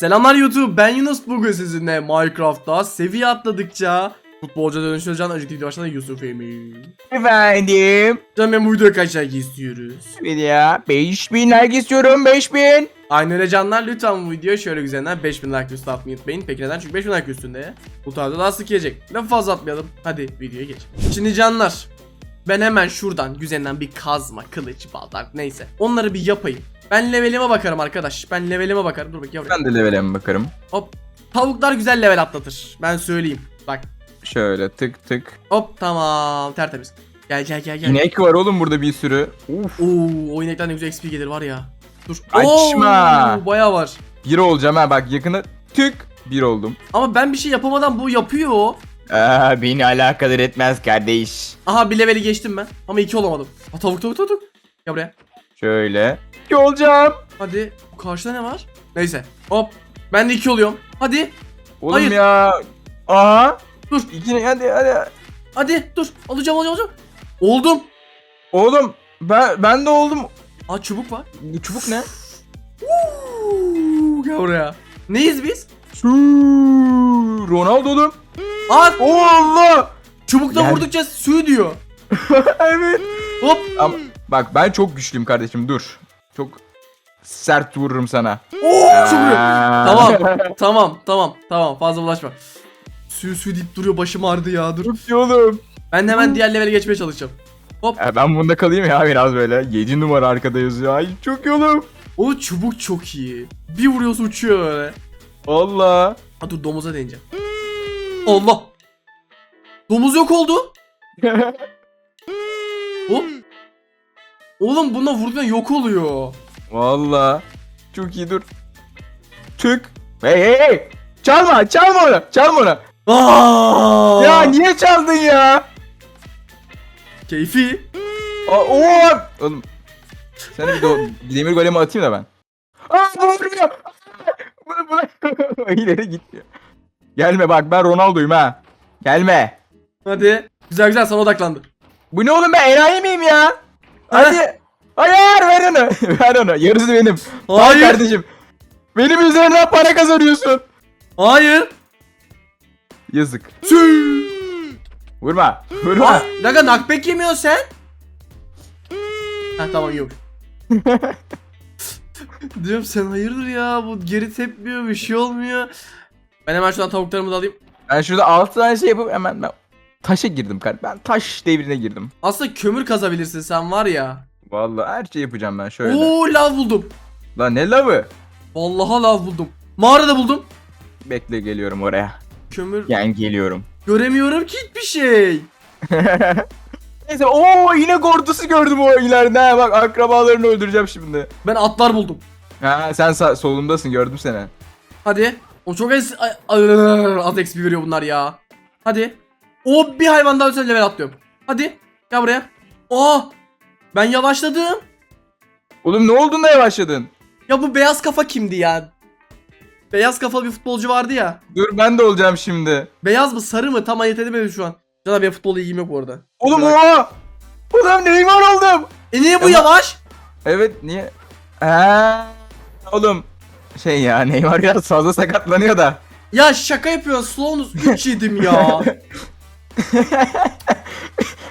Selamlar YouTube ben Yunus bugün sizinle Minecraft'ta seviye atladıkça futbolcu dönüşeceğim önceki video başında Yusuf Emin. Efendim. Canım ben bu videoya kaç like istiyoruz? Ya 5000 like istiyorum 5000. Aynen öyle canlar lütfen bu videoya şöyle güzelinden 5000 like üstü atmayı unutmayın. Peki neden? Çünkü 5000 like üstünde bu tarzda daha sık gelecek. Lafı fazla atmayalım. Hadi videoya geç. Şimdi canlar ben hemen şuradan güzelinden bir kazma, kılıç, baldak neyse. Onları bir yapayım. Ben levelime bakarım arkadaş. Ben levelime bakarım. Dur bakayım. yavrum. Ben de level'e bakarım. Hop. Tavuklar güzel level atlatır. Ben söyleyeyim. Bak. Şöyle tık tık. Hop tamam tertemiz. Gel gel gel gel. İnek var oğlum burada bir sürü. Uf. Oo, o inekten ne güzel XP gelir var ya. Dur. Açma. Oo, bayağı var. Bir olacağım ha bak yakında tık bir oldum. Ama ben bir şey yapamadan bu yapıyor. Aa, beni alakadar etmez kardeş. Aha bir leveli geçtim ben. Ama iki olamadım. Ha, tavuk tavuk tavuk. Gel buraya. Şöyle. İki olacağım. Hadi. Karşıda ne var? Neyse. Hop. Ben de iki oluyorum. Hadi. Oğlum Hayır. ya. Aha. Dur. İki hadi hadi. Hadi dur. Alacağım alacağım alacağım. Oldum. Oğlum ben ben de oldum. Aa çubuk var. Bu çubuk ne? Uuu, Gel buraya. Neyiz biz? Su. Ronaldo'dum. Aa Allah. çubukla Gel. vurdukça su diyor. evet. Hop. Ama bak ben çok güçlüyüm kardeşim dur. Çok sert vururum sana. Oo. Tamam. tamam tamam tamam fazla bulaşma. Suyu suyu deyip duruyor başım ağrıdı ya dur. Çok iyi oğlum. Ben de hemen diğer levele geçmeye çalışacağım. Ya ben bunda kalayım ya biraz böyle. 7 numara arkada yazıyor. Ay çok iyi oğlum. O çubuk çok iyi. Bir vuruyorsa uçuyor öyle. Allah. Ha dur domuza değineceğim. Allah. Domuz yok oldu. Hop. Oğlum buna vurduğunda yok oluyor. Valla. Çok iyi dur. Tık. Hey hey hey. Çalma çalma onu. Çalma onu. Aa! Ya niye çaldın ya? Keyfi. Aa, oo. Oğlum. Sana bir de o demir golemi atayım da ben. Aa bu vuruyor. Bunu bunu. İleri gitmiyor. Gelme bak ben Ronaldo'yum ha. Gelme. Hadi. Güzel güzel sana odaklandı. Bu ne oğlum ben enayi miyim ya? Hadi. Hayır ver onu. ver onu. Yarısı benim. Hayır. Hayır. kardeşim. Benim üzerimden para kazanıyorsun. Hayır. Yazık. Vurma. Vurma. Aa, Daga nakbek yemiyorsun sen. Ha tamam yok. Diyorum sen hayırdır ya bu geri tepmiyor bir şey olmuyor. Ben hemen şuradan tavuklarımı da alayım. Ben şurada 6 tane şey yapıp hemen ben taşa girdim kardeşim. Ben taş devrine girdim. Aslında kömür kazabilirsin sen var ya. Vallahi her şey yapacağım ben şöyle. Oo lav buldum. Lan ne lavı? Vallahi lav buldum. Mağarada buldum. Bekle geliyorum oraya. Kömür Yani geliyorum. göremiyorum ki hiçbir şey. Neyse o yine ordusu gördüm o ileride. Ha, bak akrabalarını öldüreceğim şimdi. Ben atlar buldum. Ha sen sağ, solumdasın gördüm seni. Hadi. O çok ay- az XP veriyor bunlar ya. Hadi. O bir hayvan daha özel level atlıyorum. Hadi. Gel buraya. Aa. Ben yavaşladım. Oğlum ne oldun da yavaşladın? Ya bu beyaz kafa kimdi ya? Beyaz kafalı bir futbolcu vardı ya. Dur ben de olacağım şimdi. Beyaz mı sarı mı tam ayırt edemedim şu an. Canım benim futbol ilgim yok bu arada. Oğlum o! Oğlum Neymar oldum. E niye bu Ama- yavaş? Evet niye? Ha, oğlum şey ya Neymar biraz fazla sakatlanıyor da. Ya şaka yapıyorsun. Slowness 3 yedim ya.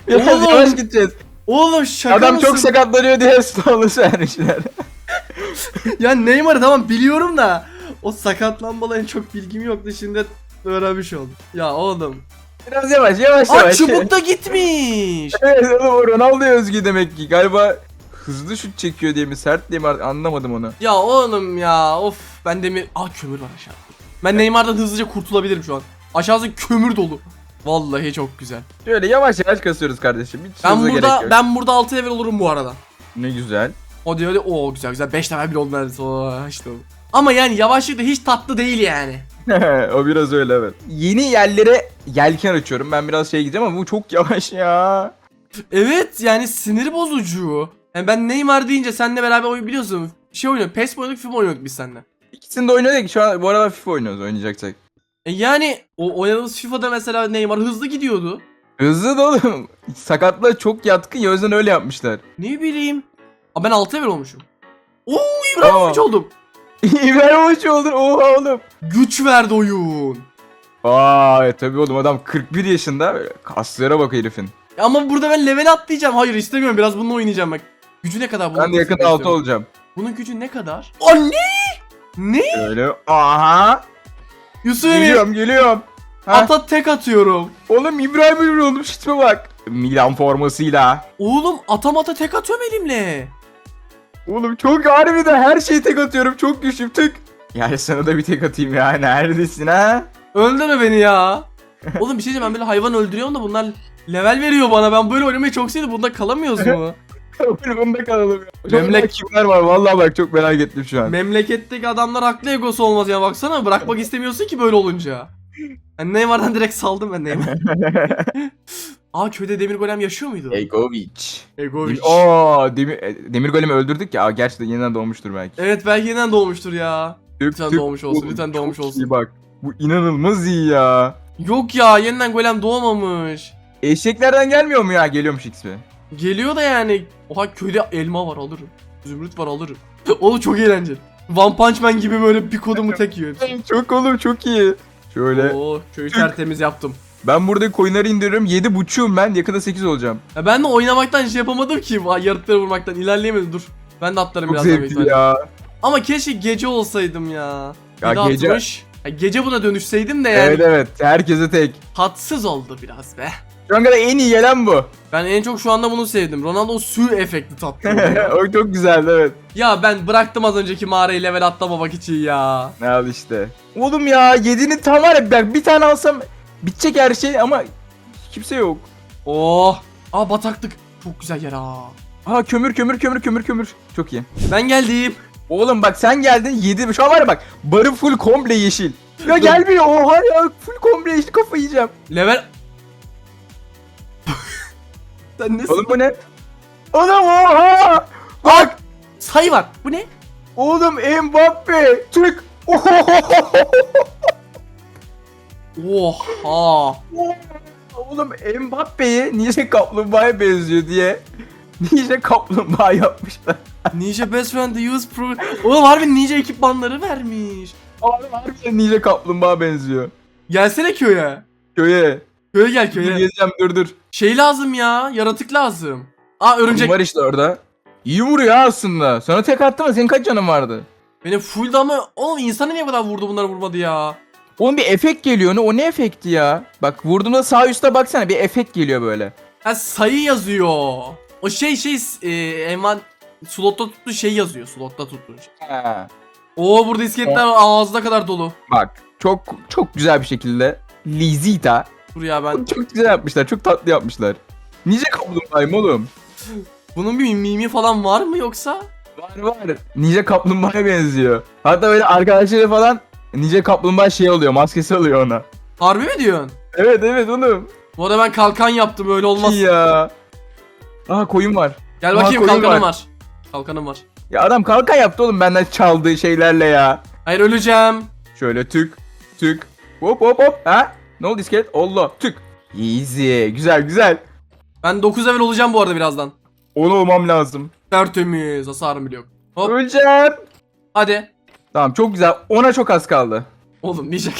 Biraz Oğlum. yavaş gideceğiz. Oğlum şaka Adam mısın? çok sakatlanıyor diye sağlığı vermişler. Ya Neymar'ı tamam biliyorum da o sakatlanmaların çok bilgim yoktu şimdi öğrenmiş oldum. Ya oğlum. Biraz yavaş yavaş Aa yavaş. çubuk da gitmiş. Evet oğlum o Ronaldo'ya özgü demek ki. Galiba hızlı şut çekiyor diye mi sert diye mi anlamadım onu. ya oğlum ya of ben demir... Aa kömür var aşağıda. Ben Neymar'dan hızlıca kurtulabilirim şu an. Aşağısı kömür dolu. Vallahi çok güzel. Şöyle yavaş yavaş kasıyoruz kardeşim. Hiç Ben hıza gerek burada yok. ben burada 6 level olurum bu arada. Ne güzel. O diyor öyle o güzel güzel 5 level bile oldu neredeyse. Oo, işte o. Ama yani yavaşlık da hiç tatlı değil yani. o biraz öyle evet. Yeni yerlere yelken açıyorum. Ben biraz şey gideceğim ama bu çok yavaş ya. Evet yani sinir bozucu. Yani ben Neymar deyince seninle beraber oyun biliyorsun. Şey oynuyor. PES mi oynadık, film oynadık biz seninle. İkisini de oynadık. Şu an bu arada FIFA oynuyoruz oynayacaksak. E yani o oynadığımız FIFA'da mesela Neymar hızlı gidiyordu. Hızlı da oğlum. Sakatlığa çok yatkın ya o yüzden öyle yapmışlar. Ne bileyim. Aa ben 6 level olmuşum. Oo İbrahimovic Aa. oldum. İbrahimovic oldun. Oha oğlum. Güç verdi oyun. Aa tabii oğlum adam 41 yaşında. Böyle Kaslara bak herifin. Ya Ama burada ben level atlayacağım. Hayır istemiyorum. Biraz bununla oynayacağım bak. Gücü ne kadar bunun? Ben de Istiyorum. 6 olacağım. Bunun gücü ne kadar? Anne! Ne? Öyle. Aha. Yusuf Emir. Geliyorum geliyorum. Ha? Ata tek atıyorum. Oğlum İbrahimovic oldum şitme bak. Milan formasıyla. Oğlum atam ata tek atıyorum elimle. Oğlum çok harbiden her şeyi tek atıyorum. Çok güçlüyüm tık. Yani sana da bir tek atayım ya. Neredesin ha? Öldürme beni ya. Oğlum bir şey diyeceğim ben böyle hayvan öldürüyorum da bunlar level veriyor bana. Ben böyle oynamayı çok sevdim. Bunda kalamıyoruz mu? Bunda kalalım ya. Çok Memlek- merak kimler var vallahi bak çok merak ettim şu an. Memleketteki adamlar haklı egosu olmaz ya baksana. Bırakmak istemiyorsun ki böyle olunca. Ben Neymar'dan direkt saldım ben Neymar. Aa köyde demir golem yaşıyor muydu? Egovic. Egovic. Oo, Demir, e, Demir Golem'i öldürdük ya. Aa, Gerçi de yeniden doğmuştur belki. Evet belki yeniden doğmuştur ya. Tüp, Lütfen tüp. doğmuş olsun, lütfen çok doğmuş olsun. iyi bak. Bu inanılmaz iyi ya. Yok ya yeniden golem doğmamış. Eşeklerden gelmiyor mu ya? Geliyormuş XP. Geliyor da yani. Oha köyde elma var alırım. Zümrüt var alırım. Oğlum çok eğlenceli. One Punch Man gibi böyle bir kodumu tek yiyor hepsi. çok oğlum çok iyi. Şöyle. Oo köyü tertemiz yaptım. Ben buradaki coinleri indiriyorum. 7 buçuğum ben. Yakında 8 olacağım. Ya ben de oynamaktan şey yapamadım ki. Yaratıkları vurmaktan ilerleyemedim dur. Ben de atlarım Çok zevkli ihtimalle. ya. Ama keşke gece olsaydım ya. Ya de gece- atmış. Ya gece buna dönüşseydim de yani Evet evet. Herkese tek. tatsız oldu biraz be. Şu an kadar en iyi gelen bu. Ben en çok şu anda bunu sevdim. Ronaldo su efekti tattı. o çok güzeldi evet. ya ben bıraktım az önceki mağarayı level atlamamak için ya. Ne al işte. Oğlum ya 7'nin tam var ya ben bir tane alsam bitecek her şey ama kimse yok. Oh. Aa bataklık. Çok güzel yer ha. Aa kömür kömür kömür kömür kömür. Çok iyi. Ben geldim. Oğlum bak sen geldin 7 şu an var ya bak barı full komple yeşil. Ya gelmiyor oha ya full komple yeşil kafa yiyeceğim. Level... Sen nesin? Oğlum bu ne? Oğlum oha! Bak Sayı var. Bu ne? oğlum Mbappe Türk. Oha. Oğlum Mbappe'yi Ninja Kaplumbağa'ya benziyor diye Ninja Kaplumbağa yapmışlar. Ninja Best Friend the Use Pro... Oğlum harbi ninja ekipmanları vermiş. Abi harbiden Ninja Kaplumbağa benziyor. Gelsene köye. Köye. Köye gel Dur köye. gezeceğim dur dur. Şey lazım ya. Yaratık lazım. Aa örümcek. Var işte orada. İyi vuruyor ha aslında. Sana tek attı mı? Senin kaç canın vardı? Benim full ama oğlum insanı niye bu kadar vurdu bunları vurmadı ya. Oğlum bir efekt geliyor. Ne? O ne efekti ya? Bak vurduğunda sağ üstte baksana bir efekt geliyor böyle. Ha sayı yazıyor. O şey şey e, envan slotta tuttuğu şey yazıyor. Slotta tuttuğun şey. Ha. Oo burada iskeletler ağzına kadar dolu. Bak çok çok güzel bir şekilde Lizita. Dur ya ben Çok güzel yapmışlar. Çok tatlı yapmışlar. Ninja Kaplumbağa'yım oğlum. bunun bir mimi falan var mı yoksa? Var var. Ninja Kaplumbağa'ya benziyor. Hatta böyle arkadaşları falan Ninja Kaplumbağa şey oluyor. Maskesi oluyor ona. Harbi mi diyorsun? Evet evet oğlum. Bu arada ben kalkan yaptım öyle olmaz. İyi ya. Aha koyun var. Gel Aa, bakayım kalkanım var. var. Kalkanım var. Ya adam kalkan yaptı oğlum benden çaldığı şeylerle ya. Hayır öleceğim. Şöyle tük tük. Hop hop hop. Ha? Ne oldu iskelet? Allah tük. Easy. Güzel güzel. Ben 9 level olacağım bu arada birazdan. Onu olmam lazım. Tertemiz hasarım bile yok. Hop Öleceğim. hadi. Tamam çok güzel. Ona çok az kaldı. Oğlum ninja.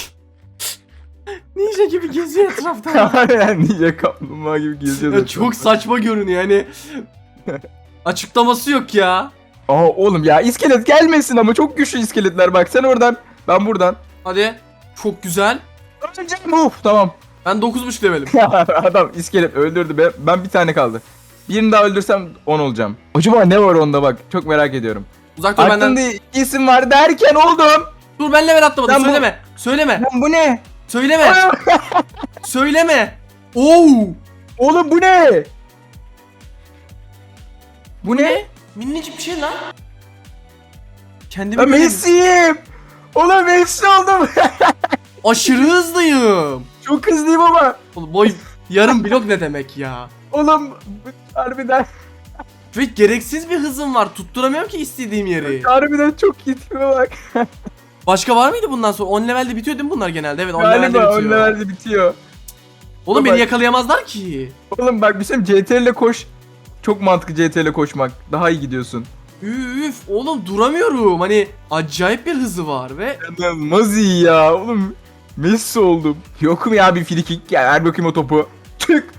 ninja gibi geziyor etrafta. Aynen Ninja Kaplumbağa gibi geziyoruz. Ya çok saçma görünüyor yani. Açıklaması yok ya. Aa oğlum ya iskelet gelmesin ama çok güçlü iskeletler bak sen oradan ben buradan. Hadi. Çok güzel. Öleceğim uf tamam. Ben 9.5 levelim. Adam iskelet öldürdü ben, ben bir tane kaldı. Birini daha öldürsem 10 olacağım. Acaba ne var onda bak çok merak ediyorum. Uzak dur benden. Aklımda isim var derken oldum. Dur ben level atlamadım. Lan bu- Söyleme. Söyleme. Lan bu ne? Söyleme. Söyleme. Oo. oğlum bu ne? Bu ne? Minicik bir şey lan. Kendimi Ben. Messi'yim. Oğlum Messi oldum. Aşırı hızlıyım. çok hızlıyım ama. Oğlum boy yarım blok ne demek ya? Oğlum harbiden Ve gereksiz bir hızım var. Tutturamıyorum ki istediğim yeri. harbiden çok gitmiyor bak. Başka var mıydı bundan sonra? 10 levelde bitiyor değil mi bunlar genelde? Evet 10 levelde Galiba bitiyor. 10 levelde bitiyor. Oğlum Bak- beni yakalayamazlar ki. Oğlum bak bir şey CTRL ile koş. Çok mantıklı CTRL ile koşmak. Daha iyi gidiyorsun. Üf oğlum duramıyorum. Hani acayip bir hızı var ve İnanılmaz iyi ya oğlum. Messi oldum. Yok mu ya bir frikik? Gel ver bakayım o topu. Tık.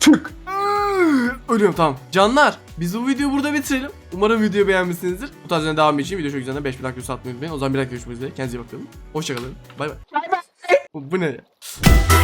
Tık. Ölüyorum tamam. Canlar biz bu videoyu burada bitirelim. Umarım videoyu beğenmişsinizdir. Bu tarz devam için video çok güzel. 5000 like videosu atmayı unutmayın. O zaman bir dakika görüşmek üzere. Kendinize iyi bakın. Hoşçakalın. Bay bay. Bay bay. Bu, bu ne ya?